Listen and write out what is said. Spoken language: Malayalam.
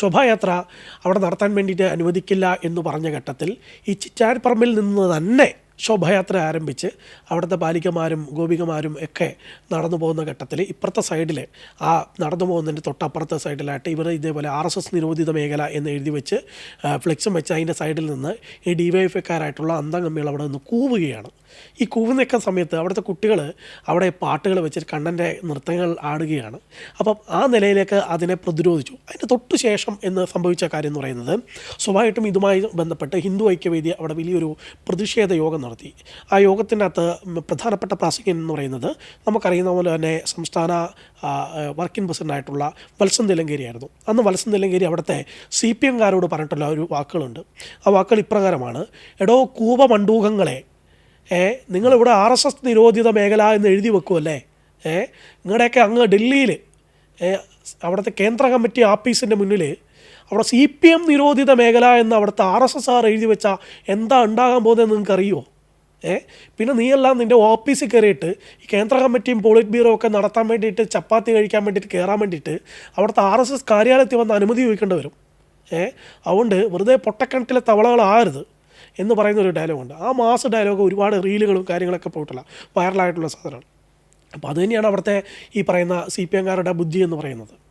ശോഭായാത്ര അവിടെ നടത്താൻ വേണ്ടിയിട്ട് അനുവദിക്കില്ല എന്ന് പറഞ്ഞ ഘട്ടത്തിൽ ഈ ചിറ്റാരിപ്പറമ്പിൽ നിന്ന് തന്നെ ശോഭായാത്ര ആരംഭിച്ച് അവിടുത്തെ ബാലികമാരും ഗോപികമാരും ഒക്കെ നടന്നു പോകുന്ന ഘട്ടത്തിൽ ഇപ്പുറത്തെ സൈഡിൽ ആ നടന്നു പോകുന്നതിന്റെ തൊട്ടപ്പുറത്തെ സൈഡിലായിട്ട് ഇവർ ഇതേപോലെ ആർ എസ് എസ് നിരോധിത മേഖല എന്ന് എഴുതി വെച്ച് ഫ്ലെക്സും വെച്ച് അതിന്റെ സൈഡിൽ നിന്ന് ഈ ഡി വൈ എഫ് എക്കാരായിട്ടുള്ള അന്തംഗമ്മികൾ അവിടെ നിന്ന് കൂവുകയാണ്. ഈ കൂവുന്നൊക്കെ സമയത്ത് അവിടുത്തെ കുട്ടികൾ അവിടെ പാട്ടുകൾ വെച്ച് കണ്ണന്റെ നൃത്തങ്ങൾ ആടുകയാണ്. അപ്പം ആ നിലയിലേക്ക് അതിനെ പ്രതിരോധിച്ചു. അതിന് തൊട്ടു ശേഷം എന്ന് സംഭവിച്ച കാര്യം എന്ന് പറയുന്നത് സ്വാഭാവികമായിട്ടും ഇതുമായി ബന്ധപ്പെട്ട് ഹിന്ദു ഐക്യവേദി അവിടെ വലിയൊരു പ്രതിഷേധ യോഗം നടത്തി. ആ യോഗത്തിനകത്ത് പ്രധാനപ്പെട്ട പ്രാസംഗികൻ എന്ന് പറയുന്നത് നമുക്കറിയുന്ന പോലെ തന്നെ സംസ്ഥാന വർക്കിംഗ് പ്രസിഡന്റായിട്ടുള്ള വത്സൻ നിലങ്കേരിയായിരുന്നു. അന്ന് വത്സൻ നിലങ്കേരി അവിടുത്തെ സി പി എംകാരോട് പറഞ്ഞിട്ടുള്ള ഒരു വാക്കുകളുണ്ട്. ആ വാക്കുകൾ ഇപ്രകാരമാണ് എടോ കൂപമണ്ടൂകങ്ങളെ ഏ നിങ്ങളിവിടെ ആർ എസ് എസ് നിരോധിത മേഖല എന്ന് എഴുതി വെക്കുമല്ലേ ഏ നിങ്ങളുടെയൊക്കെ അങ്ങ് ഡൽഹിയിൽ അവിടുത്തെ കേന്ദ്ര കമ്മിറ്റി ആഫീസിന്റെ മുന്നിൽ അവിടെ സി പി എം നിരോധിത മേഖല എന്ന് അവിടുത്തെ ആർ എസ് എസ് ആർ എഴുതി വെച്ചാൽ എന്താ ഉണ്ടാകാൻ പോകുന്നതെന്ന് നിങ്ങൾക്ക് അറിയുമോ ഏ? പിന്നെ നീയെല്ലാം നിന്റെ ഓഫീസിൽ കയറിയിട്ട് ഈ കേന്ദ്ര കമ്മിറ്റിയും പോളിറ്റ് ബ്യൂറോ ഒക്കെ നടത്താൻ വേണ്ടിയിട്ട് ചപ്പാത്തി കഴിക്കാൻ വേണ്ടിയിട്ട് കയറാൻ വേണ്ടിയിട്ട് അവിടുത്തെ ആർ എസ് എസ് കാര്യാലയത്തിൽ വന്ന് അനുമതി ചോദിക്കേണ്ടി വരും. ഏ? അതുകൊണ്ട് വെറുതെ പൊട്ടക്കിണറ്റിലെ തവളകളാകരുത് എന്ന് പറയുന്ന ഒരു ഡയലോഗുണ്ട്. ആ മാസ ഡയലോഗ് ഒരുപാട് റീലുകളും കാര്യങ്ങളൊക്കെ പോയിട്ടുള്ള വൈറലായിട്ടുള്ള സാധനമാണ്. അപ്പോൾ അത് തന്നെയാണ് അവിടുത്തെ ഈ പറയുന്ന സി പി എംകാരുടെ ബുദ്ധി എന്ന് പറയുന്നത്.